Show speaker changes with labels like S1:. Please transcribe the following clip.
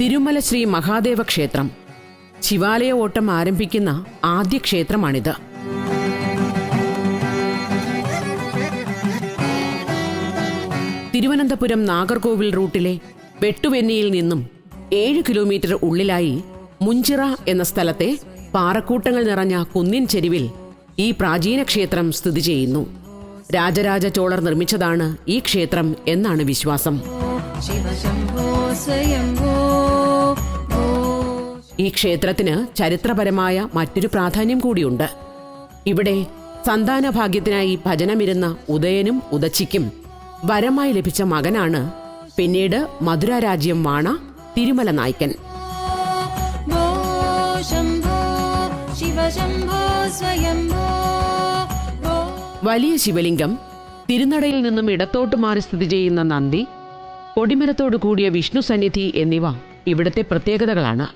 S1: തിരുമല ശ്രീ മഹാദേവ ക്ഷേത്രം. ശിവാലയ ഓട്ടം ആരംഭിക്കുന്ന ആദ്യ ക്ഷേത്രമാണിത്. തിരുവനന്തപുരം നാഗർകോവിൽ റൂട്ടിലെ വെട്ടുവെന്നിയിൽ നിന്നും ഏഴ് കിലോമീറ്റർ ഉള്ളിലായി മുഞ്ചിറ എന്ന സ്ഥലത്തെ പാറക്കൂട്ടങ്ങൾ നിറഞ്ഞ കുന്നിൻ ചെരുവിൽ ഈ പ്രാചീന ക്ഷേത്രം സ്ഥിതി ചെയ്യുന്നു. രാജരാജ ചോളർ നിർമ്മിച്ചതാണ് ഈ ക്ഷേത്രം എന്നാണ് വിശ്വാസം.
S2: ശിവശംഭോ സ്വയംഭോ
S1: ഈ ക്ഷേത്രത്തിന് ചരിത്രപരമായ മറ്റൊരു പ്രാധാന്യം കൂടിയുണ്ട്. ഇവിടെ സന്താന ഭാഗ്യത്തിനായി ഭജനമിരുന്ന ഉദയനും ഉദച്ചിക്കും വരമായി ലഭിച്ച മകനാണ് പിന്നീട് മധുര രാജ്യം വാണ തിരുമല നായ്ക്കൻ വലിയ ശിവലിംഗം തിരുനടയിൽ നിന്നും ഇടത്തോട്ട് മാറി സ്ഥിതി ചെയ്യുന്ന നന്ദി കൊടിമരത്തോടു കൂടിയ വിഷ്ണു സന്നിധി എന്നിവ ഇവിടുത്തെ പ്രത്യേകതകളാണ്.